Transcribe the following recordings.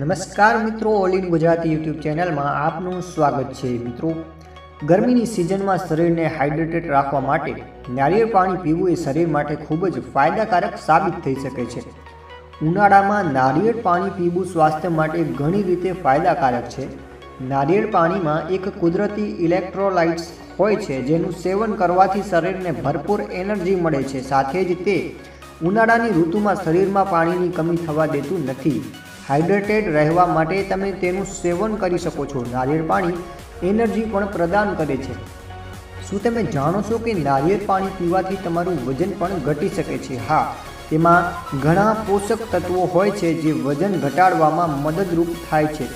નમસ્કાર મિત્રો all in Gujarati YouTube ચેનલમાં આપનું સ્વાગત છે મિત્રો. ગરમીની સિઝનમાં શરીરને હાઇડ્રેટેડ રાખવા માટે નારિયેળ પાણી પીવું એ શરીર માટે ખૂબ જ ફાયદાકારક સાબિત થઈ શકે છે. ઉનાળામાં નારિયેળ પાણી પીવું સ્વાસ્થ્ય માટે ઘણી રીતે ફાયદાકારક છે. નારિયેળ પાણીમાં એક કુદરતી ઇલેક્ટ્રોલાઇટ્સ હોય છે, જેનું સેવન કરવાથી શરીરને ભરપૂર એનર્જી મળે છે. સાથે જ તે ઉનાળાની ઋતુમાં શરીરમાં પાણીની કમી થવા દેતું નથી. હાઇડ્રેટેડ રહેવા માટે તમે તેનું સેવન કરી શકો છો. નારિયેળ પાણી એનર્જી પણ પ્રદાન કરે છે. શું તમે જાણો છો કે નારિયેળ પાણી પીવાથી તમારું વજન પણ ઘટી શકે છે? હા, તેમાં ઘણા પોષક તત્વો હોય છે જે વજન ઘટાડવામાં મદદરૂપ થાય છે.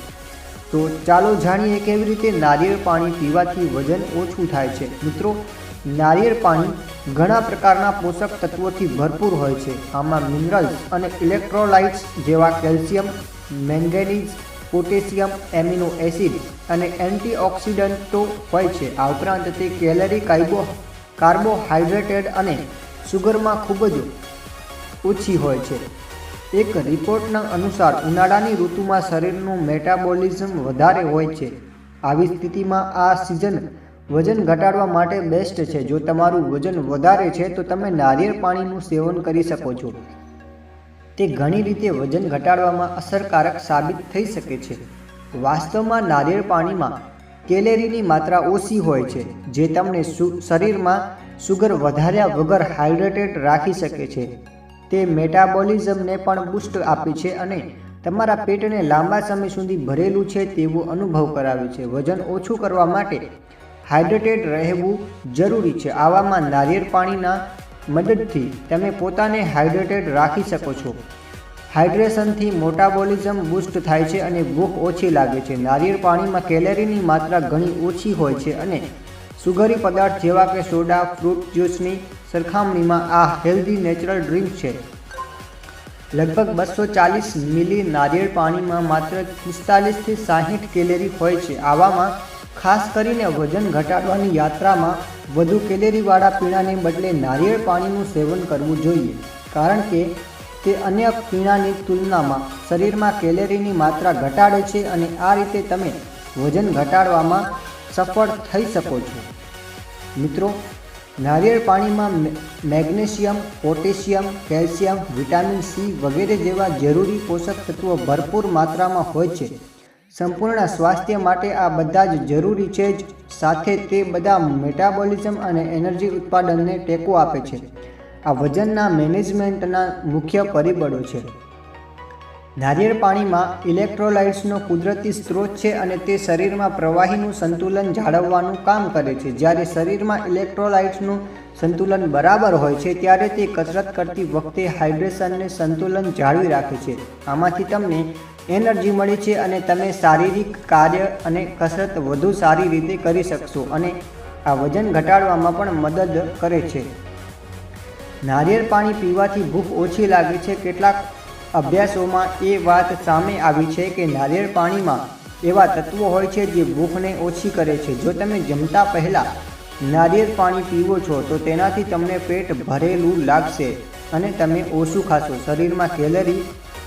તો ચાલો જાણીએ કેવી રીતે નારિયેળ પાણી પીવાથી વજન ઓછું થાય છે. મિત્રો, નારિયેળ પાણી ઘણા પ્રકારના પોષક તત્વોથી ભરપૂર હોય છે. આમાં મિનરલ્સ અને ઇલેક્ટ્રોલાઇટ્સ જેવા calcium, manganese, potassium, amino acid અને એન્ટીઓક્સિડન્ટો હોય છે. આ ઉપરાંત તે કેલરી કાર્બો કાર્બોહાઈડ્રેટેડ અને સુગરમાં ખૂબ જ ઓછી હોય છે. એક રિપોર્ટના અનુસાર, ઉનાળાની ઋતુમાં શરીરનું મેટાબોલિઝમ વધારે હોય છે. આવી સ્થિતિમાં આ સિઝન વજન ઘટાડવા માટે બેસ્ટ છે. જો તમારું વજન વધારે છે, તો તમે નારિયેળ પાણીનું સેવન કરી શકો છો. તે ઘણી રીતે વજન ઘટાડવામાં અસરકારક સાબિત થઈ શકે છે. વાસ્તવમાં નારિયેળ પાણીમાં કેલેરીની માત્રા ઓછી હોય છે, જે તમને શરીરમાં સુગર વધાર્યા વગર હાઇડ્રેટેડ રાખી શકે છે. તે મેટાબોલિઝમને પણ બુસ્ટ આપે છે અને તમારા પેટને લાંબા સમય સુધી ભરેલું છે તેવો અનુભવ કરાવે છે. વજન ઓછું કરવા માટે હાઇડ્રેટેડ રહેવું જરૂરી છે. આવામાં નારિયેળ પાણીના મદદથી તમે પોતાને હાઇડ્રેટેડ રાખી શકો છો. હાઇડ્રેશનથી મોટાબોલિઝમ બૂસ્ટ થાય છે અને ભૂખ ઓછી લાગે છે. નારિયેળ પાણીમાં કેલેરીની માત્રા ઘણી ઓછી હોય છે અને સુગરી પદાર્થ જેવા કે સોડા, ફ્રૂટ જ્યુસની સરખામણીમાં આ હેલ્ધી નેચરલ ડ્રિંક છે. લગભગ બસો ચાલીસ મિલી નારિયેળ પાણીમાં માત્ર પિસ્તાલીસથી સાહીઠ કેલેરી હોય છે. આવામાં ખાસ કરીને વજન ઘટાડવાની યાત્રામાં વધુ કેલેરીવાળા પીણાને બદલે નારિયેળ પાણીનું સેવન કરવું જોઈએ. કારણ કે તે અન્ય પીણાની તુલનામાં શરીરમાં કેલેરીની માત્રા ઘટાડે છે અને આ રીતે તમે વજન ઘટાડવામાં સફળ થઈ શકો છો. મિત્રો, નારિયેળ પાણીમાં magnesium, potassium, calcium, vitamin C વગેરે જેવા જરૂરી પોષક તત્વો ભરપૂર માત્રામાં હોય છે. સંપૂર્ણ સ્વાસ્થ્ય માટે આ બધા જ જરૂરી છે જ. સાથે તે બધા મેટાબોલિઝમ અને એનર્જી ઉત્પાદનને ટેકો આપે છે. આ વજનના મેનેજમેન્ટના મુખ્ય પરિબળો છે. નારિયેળ પાણીમાં ઇલેક્ટ્રોલાઇટ્સનો કુદરતી સ્ત્રોત છે અને તે શરીરમાં પ્રવાહીનું સંતુલન જાળવવાનું કામ કરે છે. જ્યારે શરીરમાં ઇલેક્ટ્રોલાઇટ્સનું સંતુલન બરાબર હોય છે, ત્યારે તે કસરત કરતી વખતે હાઇડ્રેશનને સંતુલન જાળવી રાખે છે. આમાંથી તમને એનર્જી મળે છે અને તમે શારીરિક કાર્ય અને કસરત વધુ સારી રીતે કરી શકશો અને આ વજન ઘટાડવામાં પણ મદદ કરે છે. નારિયેળ પાણી પીવાથી ભૂખ ઓછી લાગે છે. કેટલાક અભ્યાસોમાં એ વાત સામે આવી છે કે નારિયેળ પાણીમાં એવા તત્વો હોય છે જે ભૂખને ઓછી કરે છે. જો તમે જમતા પહેલાં નારિયેળ પાણી પીવો છો, તો તેનાથી તમને પેટ ભરેલું લાગશે અને તમે ઓછું ખાશો. શરીરમાં કેલરી